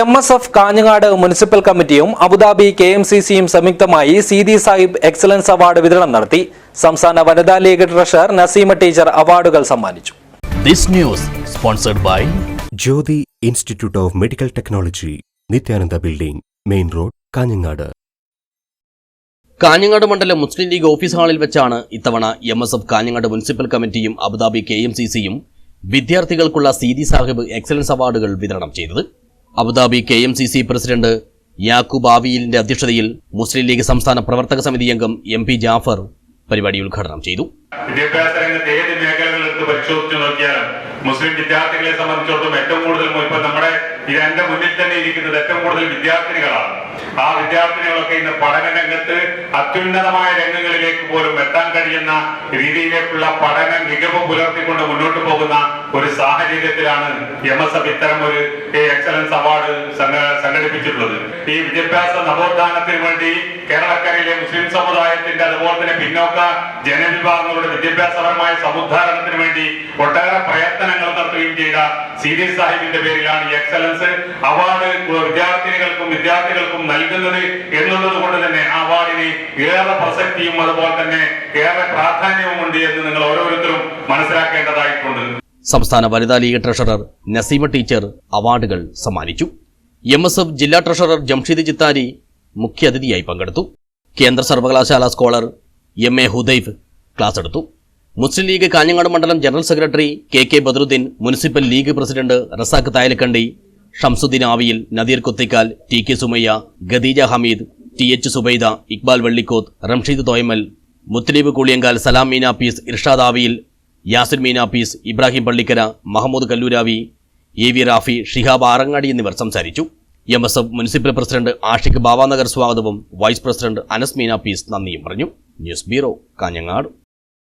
M S F Kanhangad municipal കമ്മിറ്റിയും Abu Dhabi K M C സിയും സംയുക്തമായി Seethi Sahib excellence award വിതരണം നടത്തി. സംസ്ഥാന വനിതാ ലീഗ് ട്രഷറർ നസീമ ടീച്ചർ അവാർഡുകൾ സമ്മാനിച്ചു. This news sponsored by Jyothi institute of medical technology Nithyananda building main road Kanhangad. Kanhangad മണ്ഡലം മുസ്ലിം ലീഗ് ഓഫീസ് ഹാളിൽ വെച്ചാണ് ഇത്തവണ M S F Kanhangad municipal കമ്മിറ്റിയും Abu Dhabi K M C സിയും വിദ്യാർത്ഥികൾക്കുള്ള സീതി സാഹിബ് എക്സലൻസ് അവാർഡുകൾ വിതരണം ചെയ്തത്. Abu Dhabi K M C C president Yakoob ആവിയിലിന്റെ അധ്യക്ഷതയിൽ മുസ്ലിം ലീഗ് സംസ്ഥാന പ്രവർത്തക സമിതി അംഗം എം പി ജാഫർ പരിപാടി ഉദ്ഘാടനം ചെയ്തു. വിദ്യാഭ്യാസ രംഗത്ത് ഏത് മേഖലകൾ എടുത്ത് പരിശോധിച്ച് നോക്കിയാലും മുസ്ലിം വിദ്യാർത്ഥികളെ സംബന്ധിച്ചിടത്തോളം ഏറ്റവും കൂടുതൽ ഇപ്പൊ നമ്മുടെ ഈ എന്റെ മുന്നിൽ തന്നെ ഇരിക്കുന്നത് ഏറ്റവും കൂടുതൽ വിദ്യാർത്ഥിനികളാണ് ആ വിദ്യാർത്ഥിനികളൊക്കെ ഇന്ന് പഠന രംഗത്ത് അത്യുന്നതമായ രംഗങ്ങളിലേക്ക് പോലും എത്താൻ കഴിയുന്ന രീതിയിലേക്കുള്ള പഠന മികവ് പുലർത്തിക്കൊണ്ട് മുന്നോട്ട് പോകുന്ന ഒരു സാഹചര്യത്തിലാണ് എം എസ് എഫ് ഇത്തരം ഒരു എക്സലൻസ് അവാർഡ് സംഘ- സംഘടിപ്പിച്ചിട്ടുള്ളത്. ഈ വിദ്യാഭ്യാസ നവോത്ഥാനത്തിന് വേണ്ടി കേരളക്കരയിലെ മുസ്ലിം സമുദായത്തിന്റെ അതുപോലെ തന്നെ പിന്നോക്ക ജനവിഭാഗങ്ങളുടെ വിദ്യാഭ്യാസപരമായ സമുദ്ധാരണത്തിന് വേണ്ടി ഒട്ടേറെ പ്രയത്നങ്ങൾ നടത്തുകയും ചെയ്ത സി ഡി സാഹിബിന്റെ പേരിലാണ് ഈ എക്സലൻസ് അവാർഡ് വിദ്യാർത്ഥിനികൾക്കും വിദ്യാർത്ഥികൾക്കും നൽകുന്നത് എന്നുള്ളത് കൊണ്ട് തന്നെ ആ അവാർഡിന് ഏറെ പ്രസക്തിയും അതുപോലെ തന്നെ ഏറെ പ്രാധാന്യവും ഉണ്ട് എന്ന് നിങ്ങൾ ഓരോരുത്തരും മനസ്സിലാക്കേണ്ടതായിട്ടുണ്ട് സംസ്ഥാന വനിതാ ലീഗ് ട്രഷറർ നസീമ ടീച്ചർ അവാർഡുകൾ സമ്മാനിച്ചു. എം എസ് എഫ് ജില്ലാ ട്രഷറർ ജംഷീദ് ചിത്താരി മുഖ്യാതിഥിയായി പങ്കെടുത്തു. കേന്ദ്ര സർവകലാശാല scholar M A Hudaif class എടുത്തു. മുസ്ലിം ലീഗ് കാഞ്ഞങ്ങാട് മണ്ഡലം general secretary K K Badaruddeen municipal League president Razak Thayalakandi Shamsudheen Aviyil Nadeer Kuthikal T K Sumayya Khadeeja Hameed T H Subaida Iqbal Vellikoth Ramsheed Thoyamal Muthaleeb Kuliyankal Salam peace Irshad Aviyil Yasin Meenapees Ibrahim Pallikkara Mahmood Kallooravi A V Rafi Shihab Arangadi എന്നിവർ സംസാരിച്ചു. M S F municipal president Ashiq Bavanagar സ്വാഗതവും vice president Anas Meenapees നന്ദിയും പറഞ്ഞു. News bureau Kanhangad.